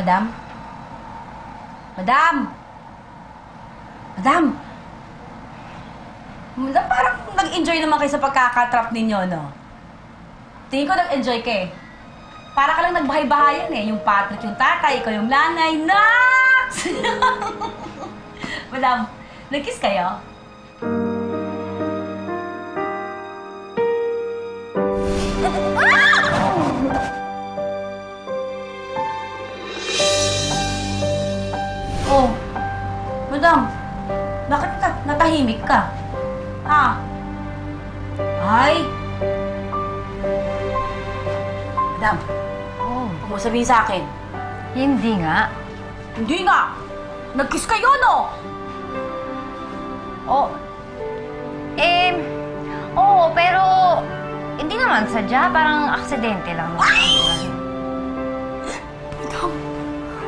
Madam? Madam? Madam? Madam, parang nag-enjoy naman kayo sa pagkakatrap ninyo, no? Tingin ko nag-enjoy ka eh. Para ka lang nagbahay-bahayan eh. Yung Patrick, yung tatay, ikaw yung nanay. Nax! Madam, nag-kiss kayo? Madam, bakit na natahimik ka? Ha? Ay! Madam, Oh, huwag mo sabihin sa akin. hindi nga. Hindi nga! Nag-kiss kayo, no? Oh, eh, oo, pero hindi naman sadya. Parang aksidente lang. Madam,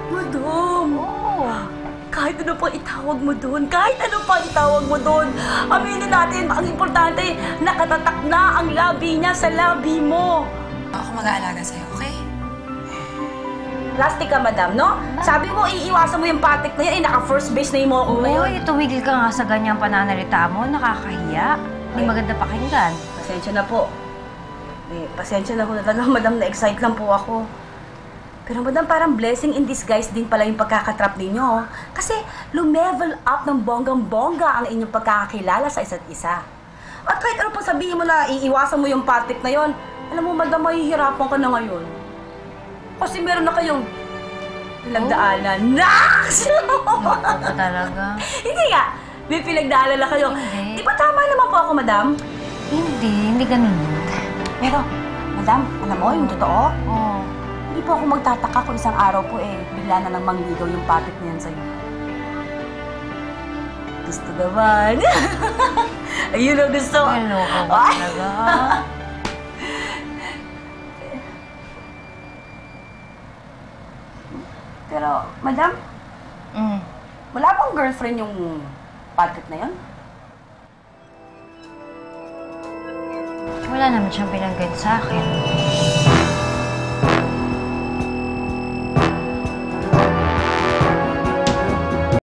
madam, Oo. Kahit ano pa itawag mo doon, kahit ano pa itawag mo doon, aminin natin, ang importante, nakatatak na ang labi niya sa labi mo. Ako mag-aalaga sa'yo, okay? Plastic ka, madam, no? Sabi mo, iiwasan mo yung patik na yan, eh, naka-first base na yung mo ako ngayon. Uy, tumigil ka nga sa ganyang pananalita mo. Nakakahiya. Hindi Ay. maganda pakinggan. Pasensya na po. Eh, pasensya na po na talaga, madam, na-excite lang po ako. Pero madam, parang blessing in disguise din pala yung pagkakatrap ninyo. oh. Kasi lumevel up ng bonggang-bongga ang inyong pagkakakilala sa isa't isa. At kahit ano pa sabihin mo na iiwasan mo yung patik na yon, alam mo, madam, mahihirapan ka na ngayon. Kasi meron na kayong pinagdaanan. Nax! Naku ka talaga. Hindi nga. May pinagdaanan na kayo. Hindi. Di ba tama naman po ako, madam? Hindi, hindi ganun. Pero, madam, alam mo, yung totoo, Oo. Hindi po ako magtataka kung isang araw po eh, bigla na lang mangligaw yung packet niyan sa'yo. Gusto naman. Ayun ang gusto. Hello ka ba Ay! talaga? Pero, madam, Mm. wala bang girlfriend yung packet na yon? Wala naman siyang pinagad sa akin.